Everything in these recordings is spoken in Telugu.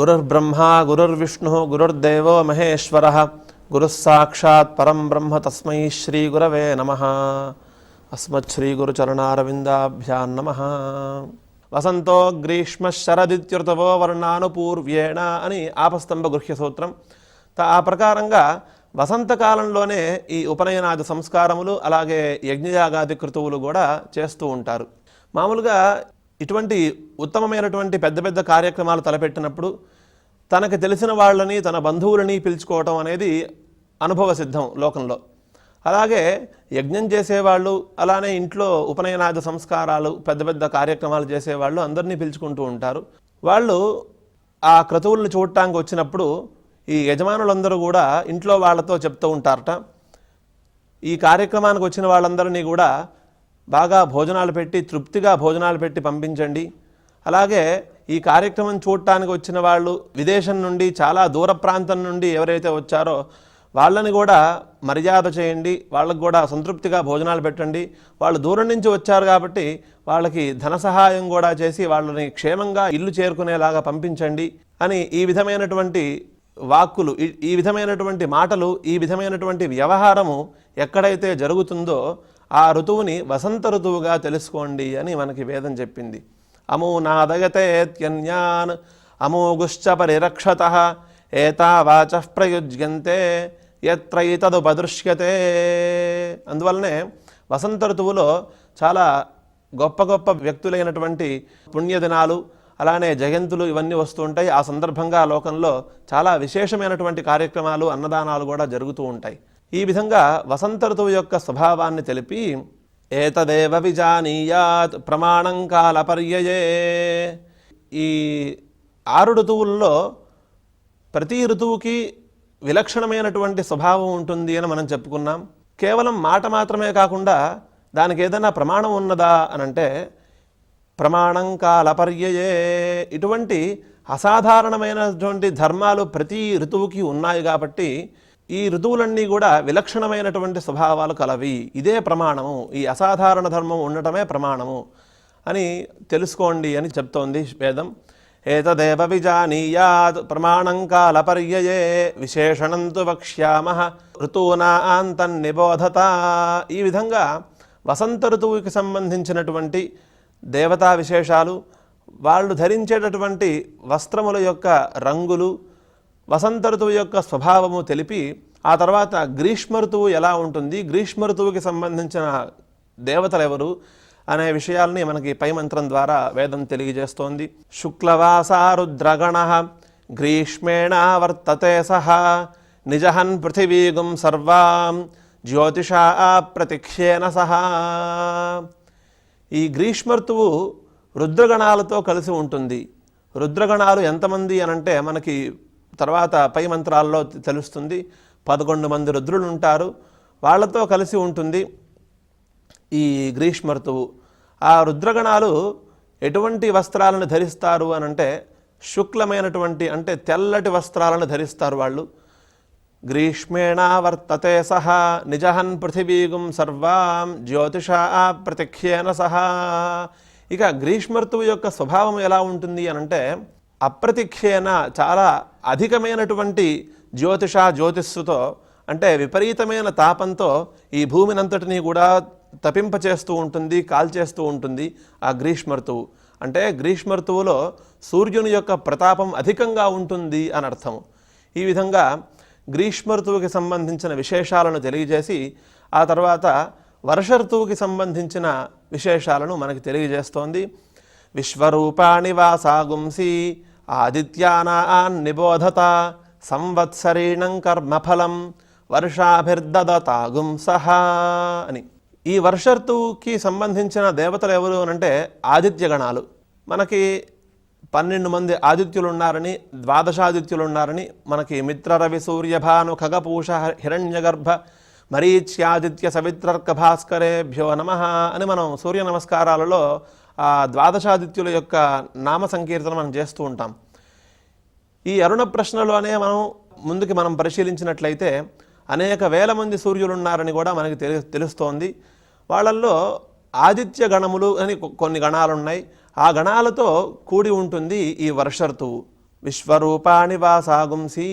గురుర్బ్రహ్మ గురుర్విష్ణు గురుర్దేవో మహేశ్వర గురుస్సాక్షాత్ పరం బ్రహ్మ తస్మై శ్రీ గురవే నమ అస్మశ్రీ గురుచరణారవిందాభ్యాం నమ వసంతో గ్రీష్మ శరదిత్యుతవో వర్ణానుపూర్వ్యేణ అని ఆపస్తంభ గృహ్య సూత్రం. త- ఆ ప్రకారంగా వసంతకాలంలోనే ఈ ఉపనయనాది సంస్కారములు అలాగే యజ్ఞయాగాది కృతువులు కూడా చేస్తూ ఉంటారు. మామూలుగా ఇటువంటి ఉత్తమమైనటువంటి పెద్ద పెద్ద కార్యక్రమాలు తలపెట్టినప్పుడు తనకు తెలిసిన వాళ్ళని తన బంధువులని పిలుచుకోవటం అనేది అనుభవ సిద్ధం లోకంలో. అలాగే యజ్ఞం చేసేవాళ్ళు అలానే ఇంట్లో ఉపనయనాద సంస్కారాలు పెద్ద పెద్ద కార్యక్రమాలు చేసేవాళ్ళు అందరినీ పిలుచుకుంటూ ఉంటారు. వాళ్ళు ఆ క్రతువులను చూడటానికి వచ్చినప్పుడు ఈ యజమానులందరూ కూడా ఇంట్లో వాళ్ళతో చెప్తూ ఉంటారట. ఈ కార్యక్రమానికి వచ్చిన వాళ్ళందరినీ కూడా బాగా భోజనాలు పెట్టి తృప్తిగా భోజనాలు పెట్టి పంపించండి. అలాగే ఈ కార్యక్రమం చూడటానికి వచ్చిన వాళ్ళు విదేశం నుండి చాలా దూర ప్రాంతం నుండి ఎవరైతే వచ్చారో వాళ్ళని కూడా మర్యాద చేయండి వాళ్ళకు కూడా సంతృప్తిగా భోజనాలు పెట్టండి. వాళ్ళు దూరం నుంచి వచ్చారు కాబట్టి వాళ్ళకి ధన సహాయం కూడా చేసి వాళ్ళని క్షేమంగా ఇల్లు చేరుకునేలాగా పంపించండి అని ఈ విధమైనటువంటి వాక్కులు ఈ- ఈ విధమైనటువంటి మాటలు ఈ విధమైనటువంటి వ్యవహారము ఎక్కడైతే జరుగుతుందో ఆ ఋతువుని వసంత ఋతువుగా తెలుసుకోండి అని మనకి వేదం చెప్పింది. అమో అమూగుశ్చ పరిరక్షత ఏతావాచ ప్రయుజ్యంతే ఎత్రైతదుపదృశ్యతే అందువల్లనే వసంత ఋతువులో చాలా గొప్ప గొప్ప వ్యక్తులైనటువంటి పుణ్యదినాలు అలానే జయంతులు ఇవన్నీ వస్తూ ఉంటాయి. ఆ సందర్భంగా లోకంలో చాలా విశేషమైనటువంటి కార్యక్రమాలు అన్నదానాలు కూడా జరుగుతూ ఉంటాయి. ఈ విధంగా వసంత ఋతువు యొక్క స్వభావాన్ని తెలిపి ఏతదేవ విజానీయాత్ ప్రమాణం కాలపర్యయే. ఈ ఆరు ఋతువుల్లో ప్రతి ఋతువుకి విలక్షణమైనటువంటి స్వభావం ఉంటుంది అని మనం చెప్పుకున్నాం. కేవలం మాట మాత్రమే కాకుండా దానికి ఏదైనా ప్రమాణం ఉన్నదా అని అంటే ప్రమాణం కాలపర్యయే. ఇటువంటి అసాధారణమైనటువంటి ధర్మాలు ప్రతి ఋతువుకి ఉన్నాయి కాబట్టి ఈ ఋతువులన్నీ కూడా విలక్షణమైనటువంటి స్వభావాలు కలవి. ఇదే ప్రమాణము. ఈ అసాధారణ ధర్మం ఉండటమే ప్రమాణము అని తెలుసుకోండి అని చెప్తోంది వేదం. ఏతదేవ విజానీయాత్ ప్రమాణం కాలపర్యయే విశేషణం తు వక్ష్యామ. ఋతూనాంతన్ నిబోధత ఈ విధంగా వసంత ఋతువుకి సంబంధించినటువంటి దేవతా విశేషాలు వాళ్ళు ధరించేటటువంటి వస్త్రముల యొక్క రంగులు వసంత ఋతువు యొక్క స్వభావము తెలిపి ఆ తర్వాత గ్రీష్మ ఋతువు ఎలా ఉంటుంది గ్రీష్మ ఋతువుకి సంబంధించిన దేవతలు ఎవరు అనే విషయాల్ని మనకి పై మంత్రం ద్వారా వేదం తెలియజేస్తోంది. శుక్లవాసారుద్రగణ గ్రీష్మేణ వర్తతే సహ నిజహన్ పృథివీగుం సర్వాం జ్యోతిషా ప్రతిక్షేణ సహా ఈ గ్రీష్మ ఋతువు రుద్రగణాలతో కలిసి ఉంటుంది. రుద్రగణాలు ఎంతమంది అనంటే మనకి తర్వాత పై మంత్రాల్లో తెలుస్తుంది పదకొండు మంది రుద్రులు ఉంటారు వాళ్ళతో కలిసి ఉంటుంది ఈ గ్రీష్మ ఋతువు. ఆ రుద్రగణాలు ఎటువంటి వస్త్రాలను ధరిస్తారు అని అంటే శుక్లమైనటువంటి అంటే తెల్లటి వస్త్రాలను ధరిస్తారు వాళ్ళు. గ్రీష్మేణ వర్తతే సహ నిజహన్ పృథివీగుం సర్వాం జ్యోతిష ప్రతిఖ్యేన సహా. ఇక గ్రీష్మ ఋతువు యొక్క స్వభావం ఎలా ఉంటుంది అనంటే అప్రతిఖ్యేన చాలా అధికమైనటువంటి జ్యోతిష జ్యోతిస్సుతో అంటే విపరీతమైన తాపంతో ఈ భూమినంతటినీ కూడా తపింపచేస్తూ ఉంటుంది కాల్చేస్తూ ఉంటుంది ఆ గ్రీష్మ ఋతువు అంటే గ్రీష్మ ఋతువులో సూర్యుని యొక్క ప్రతాపం అధికంగా ఉంటుంది అని అర్థం. ఈ విధంగా గ్రీష్మ ఋతువుకి సంబంధించిన విశేషాలను తెలియజేసి ఆ తర్వాత వర్ష ఋతువుకి సంబంధించిన విశేషాలను మనకి తెలియజేస్తోంది. విశ్వరూపాణి వాసాగుంసి ఆదిత్యానాన్ నిబోధత సంవత్సరీణం కర్మఫలం వర్షాభిర్దదతాగుం సహా అని. ఈ వర్ష ఋతువుకి సంబంధించిన దేవతలు ఎవరు అనంటే ఆదిత్య గణాలు మనకి పన్నెండు మంది ఆదిత్యులు ఉన్నారని ద్వాదశాదిత్యులు ఉన్నారని మనకి మిత్ర రవి సూర్యభాను ఖగపూష హిరణ్యగర్భ మరీచ్యాదిత్య సవిత్రర్క భాస్కరేభ్యో నమ అని మనం సూర్య నమస్కారాలలో ఆ ద్వాదశాదిత్యుల యొక్క నామ సంకీర్తన మనం చేస్తూ ఉంటాం. ఈ అరుణ ప్రశ్నలోనే మనం ముందుకి మనం పరిశీలించినట్లయితే అనేక వేల మంది సూర్యులు ఉన్నారని కూడా మనకి తెలి తెలుస్తోంది. వాళ్ళల్లో ఆదిత్య గణములు అని కొన్ని గణాలు ఉన్నాయి ఆ గణాలతో కూడి ఉంటుంది ఈ వర్ష ఋతువు విశ్వరూపాణి వాసాగుంసి.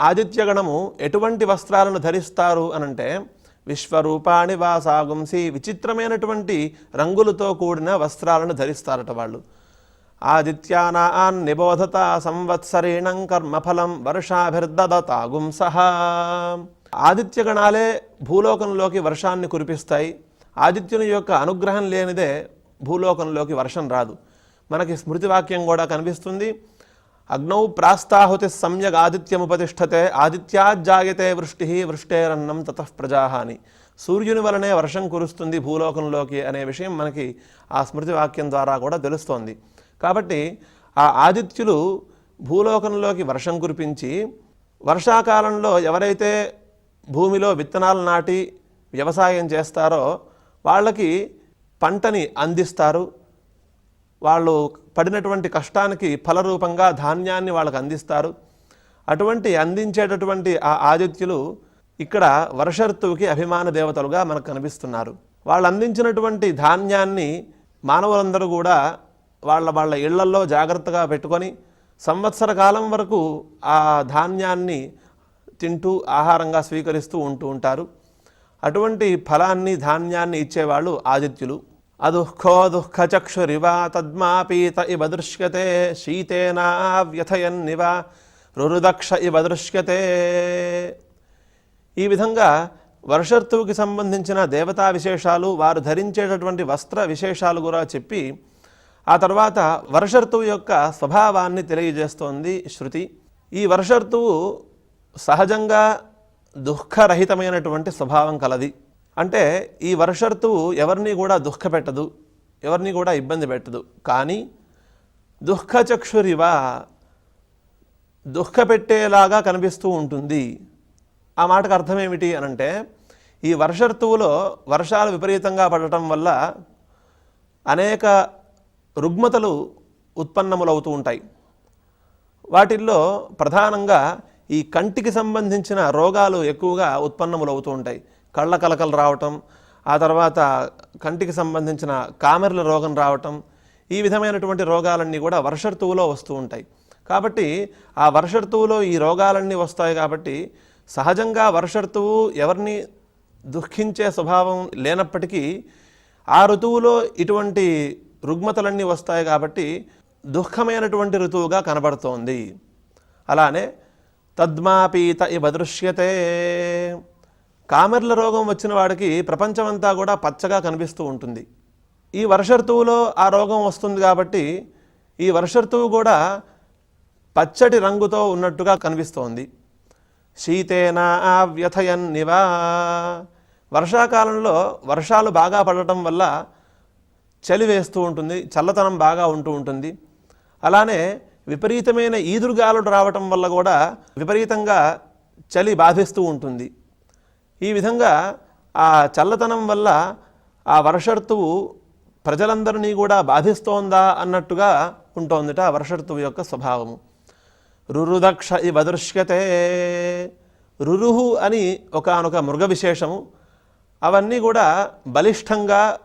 ఆదిత్యగణము ఎటువంటి వస్త్రాలను ధరిస్తారు అనంటే విశ్వరూపాణి వాసాగుంసి విచిత్రమైనటువంటి రంగులతో కూడిన వస్త్రాలను ధరిస్తారట వాళ్ళు. ఆదిత్యానాన్ నిబోధత సంవత్సరేణం కర్మఫలం వర్షాభిర్దదతాగుంస ఆదిత్యగణాలే భూలోకంలోకి వర్షాన్ని కురిపిస్తాయి. ఆదిత్యుని యొక్క అనుగ్రహం లేనిదే భూలోకంలోకి వర్షం రాదు. మనకి స్మృతివాక్యం కూడా కనిపిస్తుంది. అగ్నౌ ప్రాస్తాహుతి సమ్యగ్ ఆదిత్యముపతిష్టతే ఆదిత్యాజ్జాయతే వృష్టి వృష్టేరన్నం తత ప్రజాహ అని సూర్యుని వలనే వర్షం కురుస్తుంది భూలోకంలోకి అనే విషయం మనకి ఆ స్మృతి వాక్యం ద్వారా కూడా తెలుస్తోంది. కాబట్టి ఆ ఆదిత్యులు భూలోకంలోకి వర్షం కురిపించి వర్షాకాలంలో ఎవరైతే భూమిలో విత్తనాలు నాటి వ్యవసాయం చేస్తారో వాళ్ళకి పంటని అందిస్తారు. వాళ్ళు పడినటువంటి కష్టానికి ఫలరూపంగా ధాన్యాన్ని వాళ్ళకు అందిస్తారు. అటువంటి అందించేటటువంటి ఆ ఆదిత్యులు ఇక్కడ వర్ష ఋతువుకి అభిమాన దేవతలుగా మనకు కనిపిస్తున్నారు. వాళ్ళు అందించినటువంటి ధాన్యాన్ని మానవులందరూ కూడా వాళ్ళ వాళ్ళ ఇళ్ళల్లో జాగ్రత్తగా పెట్టుకొని సంవత్సర కాలం వరకు ఆ ధాన్యాన్ని తింటూ ఆహారంగా స్వీకరిస్తూ ఉంటూ ఉంటారు. అటువంటి ఫలాన్ని ధాన్యాన్ని ఇచ్చేవాళ్ళు ఆదిత్యులు. అదుఃఖో దుఃఖచక్షురివ తద్మాపీత ఇవ దృశ్యతే శీతేనా వ్యథయన్నివ రురుదక్ష ఇవ దృశ్యతే. ఈ విధంగా వర్షర్తువుకి సంబంధించిన దేవతా విశేషాలు వారు ధరించేటటువంటి వస్త్ర విశేషాలు కూడా చెప్పి ఆ తర్వాత వర్షర్తువు యొక్క స్వభావాన్ని తెలియజేస్తోంది శృతి. ఈ వర్షర్తువు సహజంగా దుఃఖరహితమైనటువంటి స్వభావం కలది. అంటే ఈ వర్షర్తువు ఎవరిని కూడా దుఃఖపెట్టదు ఎవరిని కూడా ఇబ్బంది పెట్టదు. కానీ దుఃఖచక్షురివ దుఃఖపెట్టేలాగా కనిపిస్తూ ఉంటుంది. ఆ మాటకు అర్థం ఏమిటి అనంటే ఈ వర్ష ఋతువులో వర్షాలు విపరీతంగా పడటం వల్ల అనేక రుగ్మతలు ఉత్పన్నములవుతూ ఉంటాయి. వాటిల్లో ప్రధానంగా ఈ కంటికి సంబంధించిన రోగాలు ఎక్కువగా ఉత్పన్నములవుతూ ఉంటాయి. కళ్ళ కలకలు రావటం ఆ తర్వాత కంటికి సంబంధించిన కామెర్ల రోగం రావటం ఈ విధమైనటువంటి రోగాలన్నీ కూడా వర్ష ఋతువులో వస్తూ ఉంటాయి. కాబట్టి ఆ వర్ష ఋతువులో ఈ రోగాలన్నీ వస్తాయి కాబట్టి సహజంగా వర్ష ఋతువు ఎవరిని దుఃఖించే స్వభావం లేనప్పటికీ ఆ ఋతువులో ఇటువంటి రుగ్మతలన్నీ వస్తాయి కాబట్టి దుఃఖమైనటువంటి ఋతువుగా కనబడుతోంది. అలానే తద్మాపీత ఇవ దృశ్యతే. కామెర్ల రోగం వచ్చిన వాడికి ప్రపంచమంతా కూడా పచ్చగా కనిపిస్తూ ఉంటుంది. ఈ వర్ష ఋతువులో ఆ రోగం వస్తుంది కాబట్టి ఈ వర్ష ఋతువు కూడా పచ్చటి రంగుతో ఉన్నట్టుగా కనిపిస్తోంది. శీతేన వ్యథయన్నివా వర్షాకాలంలో వర్షాలు బాగా పడటం వల్ల చలి వేస్తూ ఉంటుంది చల్లతనం బాగా ఉంటూ ఉంటుంది. అలానే విపరీతమైన ఈదురుగాలు రావటం వల్ల కూడా విపరీతంగా చలి బాధిస్తూ ఉంటుంది. ఈ విధంగా ఆ చల్లతనం వల్ల ఆ వర్షర్తువు ప్రజలందరినీ కూడా బాధిస్తోందా అన్నట్టుగా ఉంటోందిట ఆ వర్షర్తువు యొక్క స్వభావము. రురుదక్ష ఇవ దృశ్యతే రురుహు అని ఒకనొక మృగ విశేషము. అవన్నీ కూడా బలిష్టంగా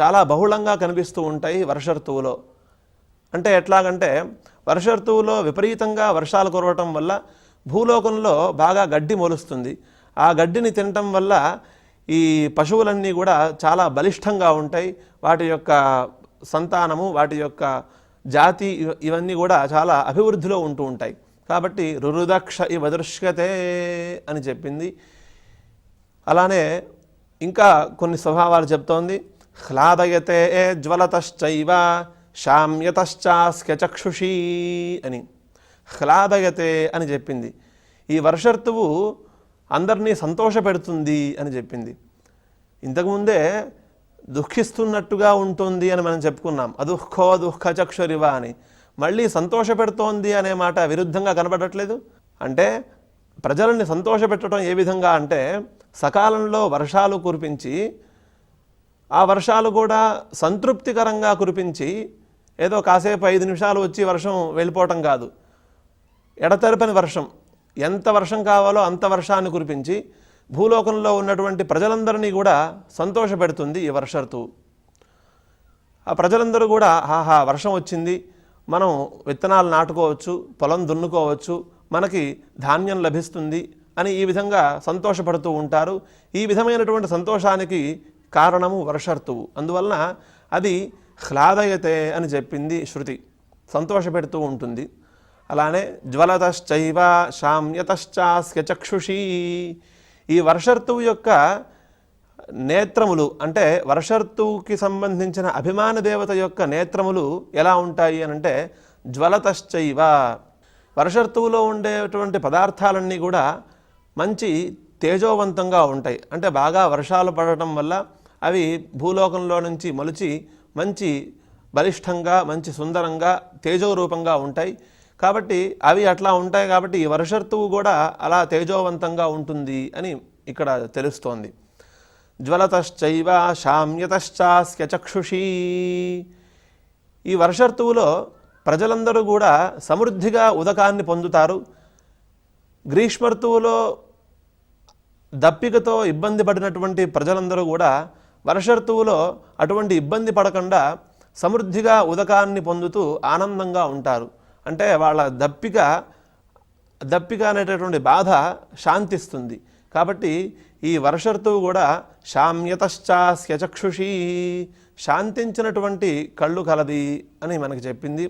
చాలా బహుళంగా కనిపిస్తూ ఉంటాయి వర్ష ఋతువులో అంటే ఎట్లాగంటే వర్షర్తువులో విపరీతంగా వర్షాలు కురవటం వల్ల భూలోకంలో బాగా గడ్డి మొలుస్తుంది. ఆ గడ్డిని తినటం వల్ల ఈ పశువులన్నీ కూడా చాలా బలిష్టంగా ఉంటాయి. వాటి యొక్క సంతానము వాటి యొక్క జాతి ఇవన్నీ కూడా చాలా అభివృద్ధిలో ఉంటూ ఉంటాయి. కాబట్టి రురుదక్ష ఇవ దృశ్యతే అని చెప్పింది. అలానే ఇంకా కొన్ని స్వభావాలు చెప్తోంది. హ్లాదయతే జ్వలతశ్చైవ శామ్యతశ్చాస్క్యచక్షుషీ అని. హ్లాదయతే అని చెప్పింది. ఈ వర్ష ఋతువు అందరినీ సంతోషపెడుతుంది అని చెప్పింది. ఇంతకుముందే దుఃఖిస్తున్నట్టుగా ఉంటుంది అని మనం చెప్పుకున్నాం. అదుఃఖో దుఃఖచక్షురివ అని. మళ్ళీ సంతోషపెడుతోంది అనే మాట విరుద్ధంగా కనబడట్లేదు? అంటే ప్రజలని సంతోషపెట్టడం ఏ విధంగా అంటే సకాలంలో వర్షాలు కురిపించి ఆ వర్షాలు కూడా సంతృప్తికరంగా కురిపించి ఏదో కాసేపు ఐదు నిమిషాలు వచ్చి వర్షం వెళ్ళిపోవటం కాదు. ఎడతెరపని వర్షం. ఎంత వర్షం కావాలో అంత వర్షాన్ని కురిపించి భూలోకంలో ఉన్నటువంటి ప్రజలందరినీ కూడా సంతోషపెడుతుంది ఈ వర్ష ఋతువు ఆ ప్రజలందరూ కూడా ఆహా వర్షం వచ్చింది మనం విత్తనాలు నాటుకోవచ్చు పొలం దున్నుకోవచ్చు మనకి ధాన్యం లభిస్తుంది అని ఈ విధంగా సంతోషపడుతూ ఉంటారు. ఈ విధమైనటువంటి సంతోషానికి కారణము వర్షర్తువు. అందువలన అది హ్లాదయతే అని చెప్పింది శృతి. సంతోషపెడుతూ ఉంటుంది. అలానే జ్వలతశ్చైవ శామ్యతశ్చాస్య చక్షుషీ. ఈ వర్షర్తువు యొక్క నేత్రములు అంటే వర్షర్తువుకి సంబంధించిన అభిమాన దేవత యొక్క నేత్రములు ఎలా ఉంటాయి అని అంటే జ్వలతశ్చైవ. వర్షర్తువులో ఉండేటువంటి పదార్థాలన్నీ కూడా మంచి తేజోవంతంగా ఉంటాయి. అంటే బాగా వర్షాలు పడటం వల్ల అవి భూలోకంలో నుంచి మొలిచి మంచి బలిష్టంగా మంచి సుందరంగా తేజోరూపంగా ఉంటాయి. కాబట్టి అవి అట్లా ఉంటాయి కాబట్టి ఈ వర్షర్తువు కూడా అలా తేజోవంతంగా ఉంటుంది అని ఇక్కడ తెలుస్తోంది. జ్వలతశ్చైవ శామ్యతశ్చాస్య చక్షుషీ. ఈ వర్షర్తువులో ప్రజలందరూ కూడా సమృద్ధిగా ఉదకాన్ని పొందుతారు. గ్రీష్మ ఋతువులో దప్పికతో ఇబ్బంది పడినటువంటి ప్రజలందరూ కూడా వర్ష ఋతువులో అటువంటి ఇబ్బంది పడకుండా సమృద్ధిగా ఉదకాన్ని పొందుతూ ఆనందంగా ఉంటారు. అంటే వాళ్ళ దప్పిక దప్పిక అనేటటువంటి బాధ శాంతిస్తుంది. కాబట్టి ఈ వర్ష ఋతువు కూడా శామ్యతశ్చాస్యచక్షుషీ శాంతించినటువంటి కళ్ళు కలది అని మనకి చెప్పింది.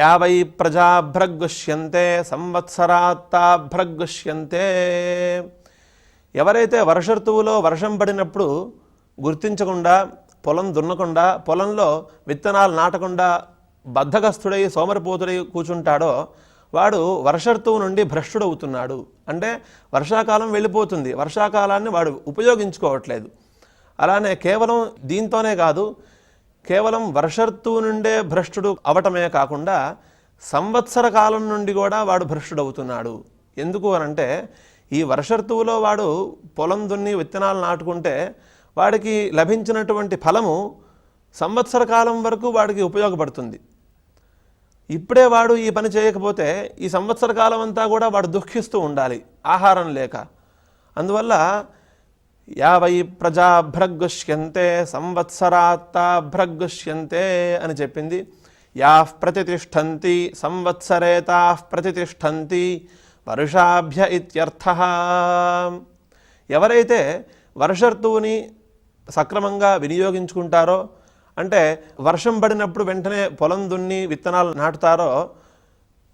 యావై ప్రజాభ్రగ్గుష్యంతే సంవత్సరాత్తాభ్రగ్గుష్యంతే ఎవరైతే వర్ష ఋతువులో వర్షం పడినప్పుడు గుర్తించకుండా పొలం దున్నకుండా పొలంలో విత్తనాలు నాటకుండా బద్ధగస్థుడై సోమరిపోతుడై కూర్చుంటాడో వాడు వర్ష ఋతువు నుండి భ్రష్టుడవుతున్నాడు. అంటే వర్షాకాలం వెళ్ళిపోతుంది. వర్షాకాలాన్ని వాడు ఉపయోగించుకోవట్లేదు. అలానే కేవలం దీంతోనే కాదు కేవలం వర్షర్తువు నుండే భ్రష్టుడు అవటమే కాకుండా సంవత్సర కాలం నుండి కూడా వాడు భ్రష్టుడవుతున్నాడు. ఎందుకు అనంటే ఈ వర్షర్తువులో వాడు పొలం దున్ని విత్తనాలు నాటుకుంటే వాడికి లభించినటువంటి ఫలము సంవత్సర కాలం వరకు వాడికి ఉపయోగపడుతుంది. ఇప్పుడే వాడు ఈ పని చేయకపోతే ఈ సంవత్సర కాలం అంతా కూడా వాడు దుఃఖిస్తూ ఉండాలి ఆహారం లేక. అందువల్ల యావై ప్రజాభ్రగ్గుష్యంతే సంవత్సరాత్తాభ్రగ్గుష్యంతే అని చెప్పింది. యా ప్రతిష్టంతి సంవత్సరేతా ప్రతిష్టంతి వర్షాభ్య ఇత్యర్థ. ఎవరైతే వర్షర్తువుని సక్రమంగా వినియోగించుకుంటారో అంటే వర్షం పడినప్పుడు వెంటనే పొలం దున్ని విత్తనాలు నాటుతారో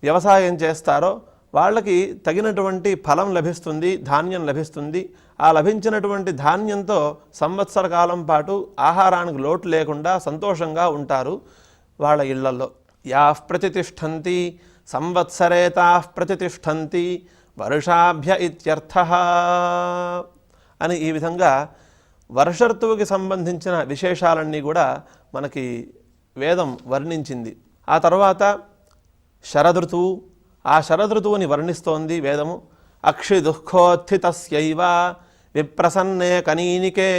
వ్యవసాయం చేస్తారో వాళ్ళకి తగినటువంటి ఫలం లభిస్తుంది ధాన్యం లభిస్తుంది ఆ లభించినటువంటి ధాన్యంతో సంవత్సర కాలం పాటు ఆహారానికి లోటు లేకుండా సంతోషంగా ఉంటారు వాళ్ళ ఇళ్ళలో. యా ప్రతిష్టంతి సంవత్సరేతా ప్రతిష్టంతి వర్షాభ్య ఇత్యర్థ అని ఈ విధంగా వర్ష ఋతువుకి సంబంధించిన విశేషాలన్నీ కూడా మనకి వేదం వర్ణించింది. ఆ తర్వాత శరదృతువు ఆ శరదృతువుని వర్ణిస్తోంది వేదము. అక్షి దుఃఖోత్థితస్యైవ విప్రసన్నే కనీనికే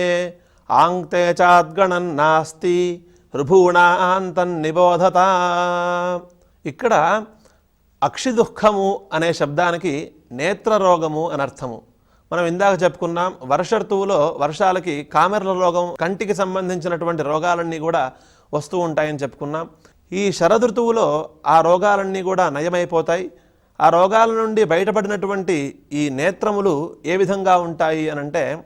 ఆంక్తే చాద్గణన్నాస్తి రుభూణాంతన్నిబోధత ఇక్కడ అక్షి దుఃఖము అనే శబ్దానికి నేత్ర రోగము అని అర్థము. మనం ఇందాక చెప్పుకున్నాం వర్ష ఋతువులో వర్షాలకి కామెర్ల రోగం కంటికి సంబంధించినటువంటి రోగాలన్నీ కూడా వస్తూ ఉంటాయని చెప్పుకున్నాం. ఈ శరదృతువులో ఆ రోగాలన్నీ కూడా నయమైపోతాయి. ఆ రోగాల నుండి బయటపడినటువంటి ఈ నేత్రములు ఏ విధంగా ఉంటాయి అనంటే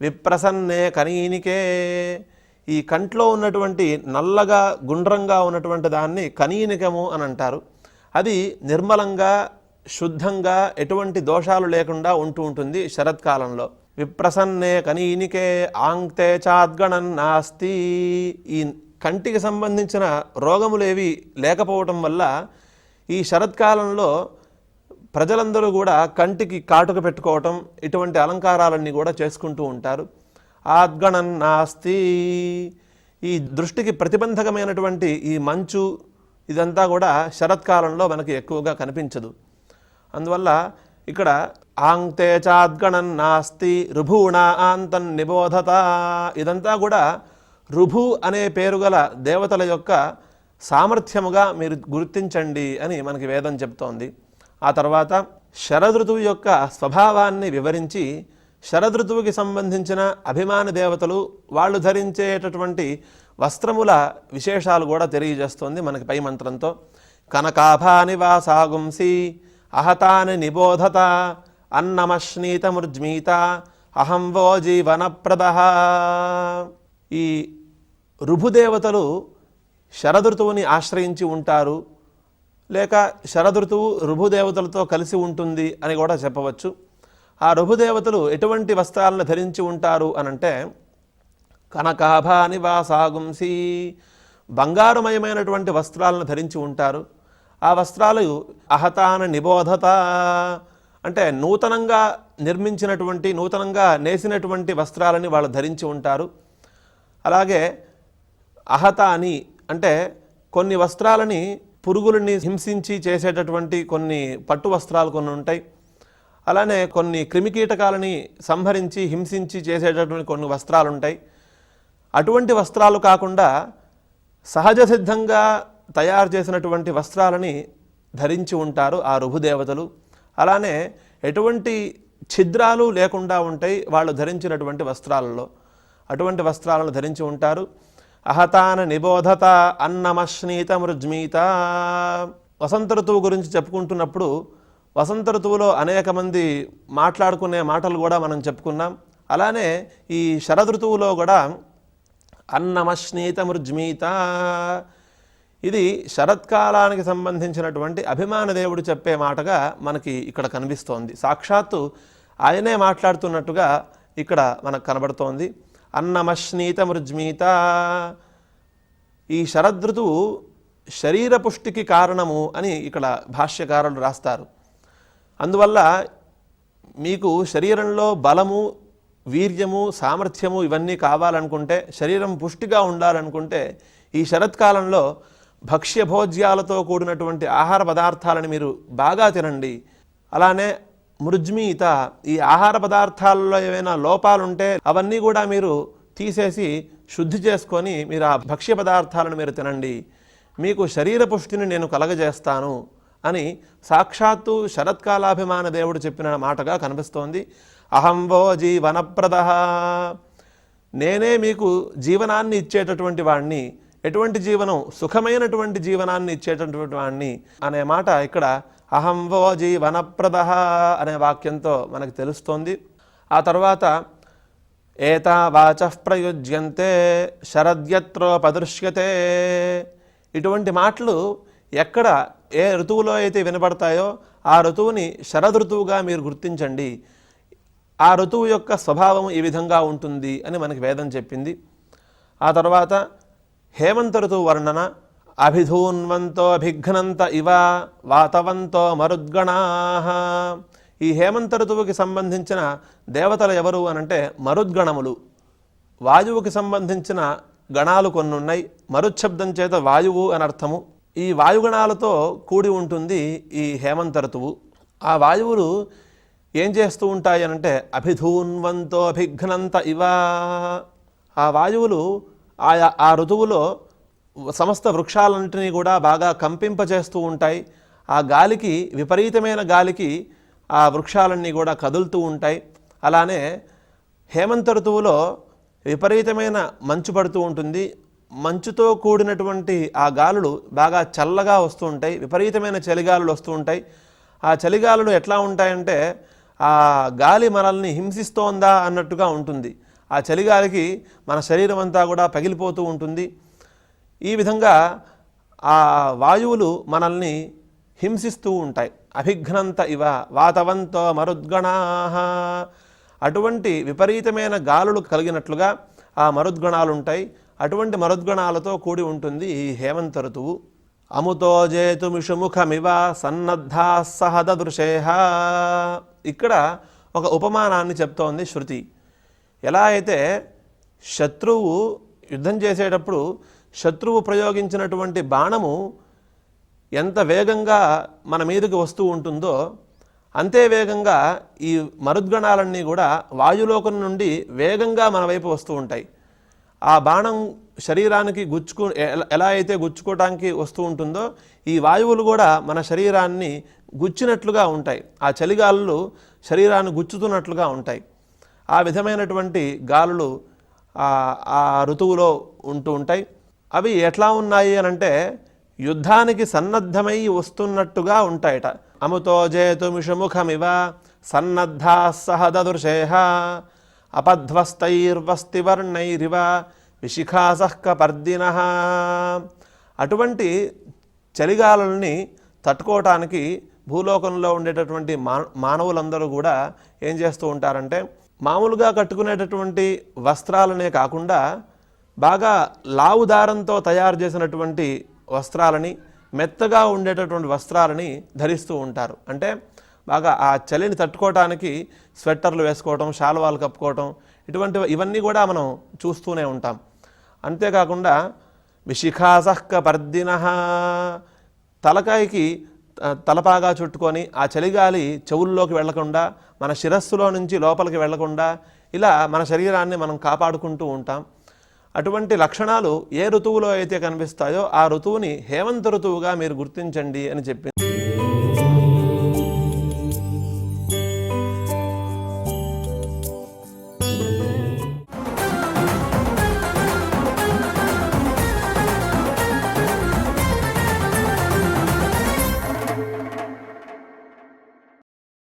విప్రసన్నే కనీనికే. ఈ కంట్లో ఉన్నటువంటి నల్లగా గుండ్రంగా ఉన్నటువంటి దాన్ని కనీనికము అని అంటారు. అది నిర్మలంగా శుద్ధంగా ఎటువంటి దోషాలు లేకుండా ఉంటూ ఉంటుంది శరత్కాలంలో. విప్రసన్నే కనీనికే ఆంక్తే చాద్గణన్ నాస్తి. ఈ కంటికి సంబంధించిన రోగములేవి లేకపోవటం వల్ల ఈ శరత్కాలంలో ప్రజలందరూ కూడా కంటికి కాటుక పెట్టుకోవటం ఇటువంటి అలంకారాలన్నీ కూడా చేసుకుంటూ ఉంటారు. ఆద్గణన్ నాస్తి ఈ దృష్టికి ప్రతిబంధకమైనటువంటి ఈ మంచు ఇదంతా కూడా శరత్కాలంలో మనకి ఎక్కువగా కనిపించదు. అందువల్ల ఇక్కడ ఆంగ్తే చాద్గణన్ నాస్తి రుభూణ ఆంతన్ నిబోధత. ఇదంతా కూడా రుభు అనే పేరు గల దేవతల యొక్క సామర్థ్యముగా మీరు గుర్తించండి అని మనకి వేదం చెప్తోంది. ఆ తర్వాత శరదృతువు యొక్క స్వభావాన్ని వివరించి శరదృతువుకి సంబంధించిన అభిమాన దేవతలు వాళ్ళు ధరించేటటువంటి వస్త్రముల విశేషాలు కూడా తెలియజేస్తుంది మనకి పై మంత్రంతో. కనకాభాని వాసాగుంసి అహతాని నిబోధత అన్నమశ్నీతమృజ్మీత అహం వో జీవనప్రద. ఈ రుభుదేవతలు శరదృతువుని ఆశ్రయించి ఉంటారు. లేక శరదృతువు రుభుదేవతలతో కలిసి ఉంటుంది అని కూడా చెప్పవచ్చు. ఆ రుభుదేవతలు ఎటువంటి వస్త్రాలను ధరించి ఉంటారు అనంటే కనకాభాని వాసాగుంసి బంగారుమయమైనటువంటి వస్త్రాలను ధరించి ఉంటారు. ఆ వస్త్రాలు అహతాన నిబోధత అంటే నూతనంగా నిర్మించినటువంటి నూతనంగా నేసినటువంటి వస్త్రాలని వాళ్ళు ధరించి ఉంటారు. అలాగే అహత అని అంటే కొన్ని వస్త్రాలని పురుగులని హింసించి చేసేటటువంటి కొన్ని పట్టు వస్త్రాలు కొన్ని ఉంటాయి. అలానే కొన్ని క్రిమికీటకాలని సంహరించి హింసించి చేసేటటువంటి కొన్ని వస్త్రాలు ఉంటాయి. అటువంటి వస్త్రాలు కాకుండా సహజ సిద్ధంగా తయారు చేసినటువంటి వస్త్రాలని ధరించి ఉంటారు ఆ రుభుదేవతలు. అలానే ఎటువంటి ఛిద్రాలు లేకుండా ఉంటాయి వాళ్ళు ధరించినటువంటి వస్త్రాలలో. అటువంటి వస్త్రాలను ధరించి ఉంటారు. అహతాన నిబోధత అన్నమశ్నీత మృజ్మీత వసంత ఋతువు గురించి చెప్పుకుంటున్నప్పుడు వసంత ఋతువులో అనేక మంది మాట్లాడుకునే మాటలు కూడా మనం చెప్పుకున్నాం. అలానే ఈ శరదృతువులో కూడా అన్నమశ్నీత మృజ్మీత ఇది శరత్కాలానికి సంబంధించినటువంటి అభిమాన దేవుడు చెప్పే మాటగా మనకి ఇక్కడ కనిపిస్తోంది. సాక్షాత్తు ఆయనే మాట్లాడుతున్నట్టుగా ఇక్కడ మనకు కనబడుతోంది. అన్నమశ్నీత మృజ్మీత ఈ శరదృతువు శరీర పుష్టికి కారణము అని ఇక్కడ భాష్యకారులు రాస్తారు. అందువల్ల మీకు శరీరంలో బలము వీర్యము సామర్థ్యము ఇవన్నీ కావాలనుకుంటే శరీరం పుష్టిగా ఉండాలనుకుంటే ఈ శరత్కాలంలో భక్ష్యభోజ్యాలతో కూడినటువంటి ఆహార పదార్థాలను మీరు బాగా తినండి. అలానే మృజ్మీత ఈ ఆహార పదార్థాలలో ఏవైనా లోపాలుంటే అవన్నీ కూడా మీరు తీసేసి శుద్ధి చేసుకొని మీరు ఆ భక్ష్య పదార్థాలను మీరు తినండి. మీకు శరీర పుష్టిని నేను కలగజేస్తాను అని సాక్షాత్తు శరత్కాలాభిమాన దేవుడు చెప్పిన మాటగా కనిపిస్తోంది. అహం వో జీవనప్రద. నేనే మీకు జీవనాన్ని ఇచ్చేటటువంటి వాడిని ఎటువంటి జీవనం? సుఖమైనటువంటి జీవనాన్ని ఇచ్చేటటువంటి వాడిని అనే మాట ఇక్కడ అహం వో జీవనప్రద అనే వాక్యంతో మనకు తెలుస్తోంది. ఆ తర్వాత ఏతా వాచ ప్రయుజ్యంతే శరద్యత్రోపదృశ్యతే ఇటువంటి మాటలు ఎక్కడ ఏ ఋతువులో అయితే వినపడతాయో ఆ ఋతువుని శరదృతువుగా మీరు గుర్తించండి. ఆ ఋతువు యొక్క స్వభావం ఈ విధంగా ఉంటుంది అని మనకి వేదం చెప్పింది. ఆ తర్వాత హేమంత ఋతువు వర్ణన అభిధూన్వంతో అభిఘ్నంత ఇవ వాతవంతో మరుద్గణా. ఈ హేమంత ఋతువుకి సంబంధించిన దేవతలు ఎవరు అనంటే మరుద్గణములు. వాయువుకి సంబంధించిన గణాలు కొన్ని ఉన్నాయి మరుచ్ఛబ్దం చేత వాయువు అని అర్థము. ఈ వాయుగణాలతో కూడి ఉంటుంది ఈ హేమంత ఋతువు. ఆ వాయువులు ఏం చేస్తూ ఉంటాయి అనంటే అభిధూన్వంతో అభిఘ్నంత ఇవ. ఆ వాయువులు ఆయా ఆ ఋతువులో సమస్త వృక్షాలన్నింటినీ కూడా బాగా కంపింపజేస్తూ ఉంటాయి. ఆ గాలికి విపరీతమైన గాలికి ఆ వృక్షాలన్నీ కూడా కదులుతూ ఉంటాయి. అలానే హేమంత ఋతువులో విపరీతమైన మంచు పడుతూ ఉంటుంది. మంచుతో కూడినటువంటి ఆ గాలులు బాగా చల్లగా వస్తూ ఉంటాయి. విపరీతమైన చలిగాలులు వస్తూ ఉంటాయి. ఆ చలిగాలులు ఎట్లా ఉంటాయంటే ఆ గాలి మనల్ని హింసిస్తోందా అన్నట్టుగా ఉంటుంది. ఆ చలిగాలికి మన శరీరం అంతా కూడా పగిలిపోతూ ఉంటుంది. ఈ విధంగా ఆ వాయువులు మనల్ని హింసిస్తూ ఉంటాయి. అభిఘ్నంత ఇవ వాతవంతో మరుద్గణా. అటువంటి విపరీతమైన గాలులు కలిగినట్లుగా ఆ మరుద్గణాలు ఉంటాయి. అటువంటి మరుద్గణాలతో కూడి ఉంటుంది ఈ హేమంత ఋతువు. అముతో జేతుమిషుముఖమివ సన్నద్ధా సహదృశేహ ఇక్కడ ఒక ఉపమానాన్ని చెప్తోంది శృతి. ఎలా అయితే శత్రువు యుద్ధం చేసేటప్పుడు శత్రువు ప్రయోగించినటువంటి బాణము ఎంత వేగంగా మన మీదకి వస్తూ ఉంటుందో అంతే వేగంగా ఈ మరుద్గణాలన్నీ కూడా వాయులోకం నుండి వేగంగా మన వైపు వస్తూ ఉంటాయి. ఆ బాణం శరీరానికి గుచ్చుకు ఎలా అయితే గుచ్చుకోవడానికి వస్తూ ఉంటుందో ఈ వాయువులు కూడా మన శరీరాన్ని గుచ్చినట్లుగా ఉంటాయి. ఆ చలిగాలులు శరీరాన్ని గుచ్చుతున్నట్లుగా ఉంటాయి. ఆ విధమైనటువంటి గాలులు ఆ ఋతువులో ఉంటూ ఉంటాయి. అవి ఎట్లా ఉన్నాయి అని అంటే యుద్ధానికి సన్నద్ధమై వస్తున్నట్టుగా ఉంటాయట. అముతో జేతుమిషముఖమివ సన్నద్ధా సహదృశేహ అపధ్వస్తైర్వస్తివర్ణైరివ విశిఖాసః కపర్దిన అటువంటి చలిగాలుల్ని తట్టుకోవటానికి భూలోకంలో ఉండేటటువంటి మా మానవులందరూ కూడా ఏం చేస్తూ ఉంటారంటే మామూలుగా కట్టుకునేటటువంటి వస్త్రాలనే కాకుండా బాగా లావు దారంతో తయారు చేసినటువంటి వస్త్రాలని మెత్తగా ఉండేటటువంటి వస్త్రాలని ధరిస్తూ ఉంటారు. అంటే బాగా ఆ చలిని తట్టుకోవటానికి స్వెట్టర్లు వేసుకోవటం షాల్వాలు కప్పుకోవటం ఇటువంటి ఇవన్నీ కూడా మనం చూస్తూనే ఉంటాం. అంతేకాకుండా విశిఖాసహ్క పర్దిన తలకాయకి త- తలపాగా చుట్టుకొని ఆ చలిగాలి చెవుల్లోకి వెళ్ళకుండా మన శిరస్సులో నుంచి లోపలికి వెళ్ళకుండా ఇలా మన శరీరాన్ని మనం కాపాడుకుంటూ ఉంటాం. అటువంటి లక్షణాలు ఏ ఋతువులో అయితే కనిపిస్తాయో ఆ ఋతువుని హేమంత ఋతువుగా మీరు గుర్తించండి అని చెప్పింది